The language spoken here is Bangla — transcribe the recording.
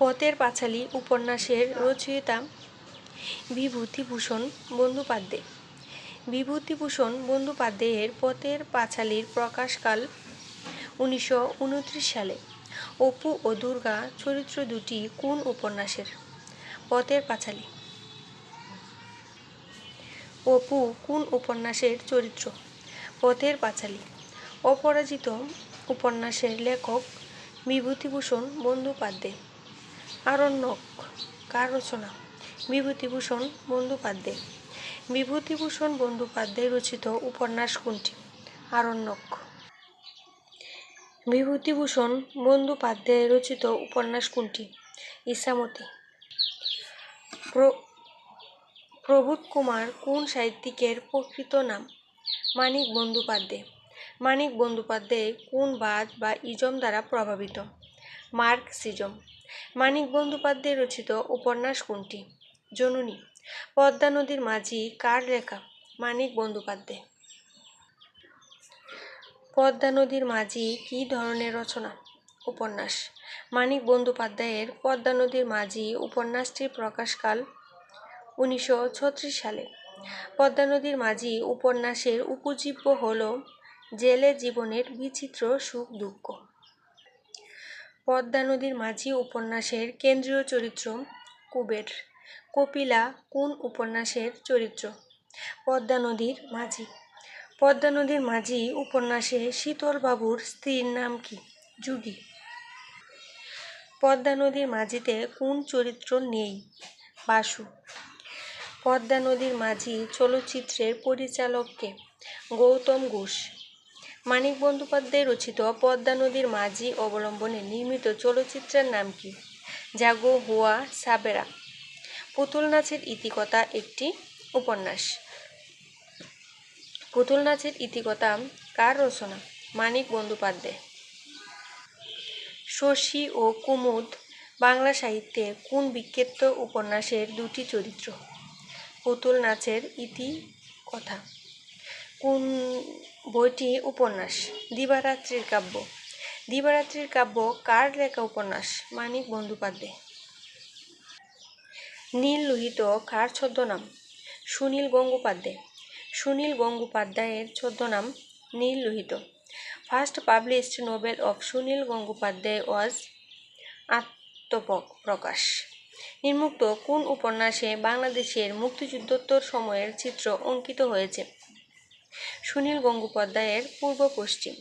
পথের পাঁচালী উপন্যাসের রচয়িতা বিভূতিভূষণ বন্দ্যোপাধ্যায়। বিভূতিভূষণ বন্দ্যোপাধ্যায়ের পথের পাঁচালীর প্রকাশকাল উনিশশো উনত্রিশ সালে। অপু ও দুর্গা চরিত্র দুটি কোন উপন্যাসের? পথের পাঁচালী। অপু কোন উপন্যাসের চরিত্র? পথের পাঁচালী। অপরাজিত উপন্যাসের লেখক বিভূতিভূষণ বন্দ্যোপাধ্যায়। আরণ্যক কার রচনা বিভূতিভূষণ বন্দ্যোপাধ্যায় বিভূতিভূষণ বন্দ্যোপাধ্যায় রচিত উপন্যাস কোনটি? আরণ্যক। বিভূতিভূষণ বন্দ্যোপাধ্যায় রচিত উপন্যাস কোনটি? ইসামতি প্রবোধ কুমার কোন সাহিত্যিকের প্রকৃত নাম? মানিক বন্দ্যোপাধ্যায় মানিক বন্দ্যোপাধ্যায় কোন বাদ বা ইজম দ্বারা প্রভাবিত? মার্কসিজম। মানিক বন্দ্যোপাধ্যায় রচিত উপন্যাস কোনটি? জননী। পদ্মা নদীর মাঝি কার লেখা? মানিক বন্দ্যোপাধ্যায়। পদ্মা নদীর মাঝি কী ধরনের রচনা? উপন্যাস। মানিক বন্দ্যোপাধ্যায়ের পদ্মা নদীর মাঝি উপন্যাসটির প্রকাশকাল উনিশশো ছত্রিশ সালে। পদ্মা নদীর মাঝি উপন্যাসের উপজীব্য হল জেলে জীবনের বিচিত্র সুখ দুঃখ পদ্মা নদীর মাঝি উপন্যাসের কেন্দ্রীয় চরিত্র কুবের। কপিলা কোন উপন্যাসের চরিত্র? পদ্মা নদীর মাঝি। পদ্মা নদীর মাঝি উপন্যাসে শীতলবাবুর স্ত্রীর নাম কি? যুগী। পদ্মা নদীর মাঝিতে কোন চরিত্র নেই? বাসু। পদ্মা নদীর মাঝি চলচ্চিত্রের পরিচালককে গৌতম ঘোষ। মানিক বন্দ্যোপাধ্যায় রচিত পদ্মা নদীর মাঝি অবলম্বনে নির্মিত চলচ্চিত্রের নাম কি? জাগো হুয়া সাবেরা। পুতুল নাচের ইতিকথা একটি উপন্যাস। পুতুল নাচের ইতিকথা কার রচনা? মানিক বন্দ্যোপাধ্যায়। শশী ও কুমুদ বাংলা সাহিত্যে কোন বিখ্যাত উপন্যাসের দুটি চরিত্র? পুতুল নাচের ইতি কথা কোন বইটি উপন্যাস? দিবারাত্রির কাব্য। দিবারাত্রির কাব্য কার লেখা উপন্যাস? মানিক বন্দ্যোপাধ্যায়। নীল লোহিত কার ছদ্মনাম? সুনীল গঙ্গোপাধ্যায়। সুনীল গঙ্গোপাধ্যায়ের ছদ্মনাম Nil Lohit. First published novel of Sunil Gangopadhyay was আত্মপ্রকাশ নির্মুক্ত কোন উপন্যাসে বাংলাদেশের মুক্তিযুদ্ধোত্তর সময়ের চিত্র অঙ্কিত হয়েছে? সুনীল গঙ্গোপাধ্যায়ের পূর্ব পশ্চিম।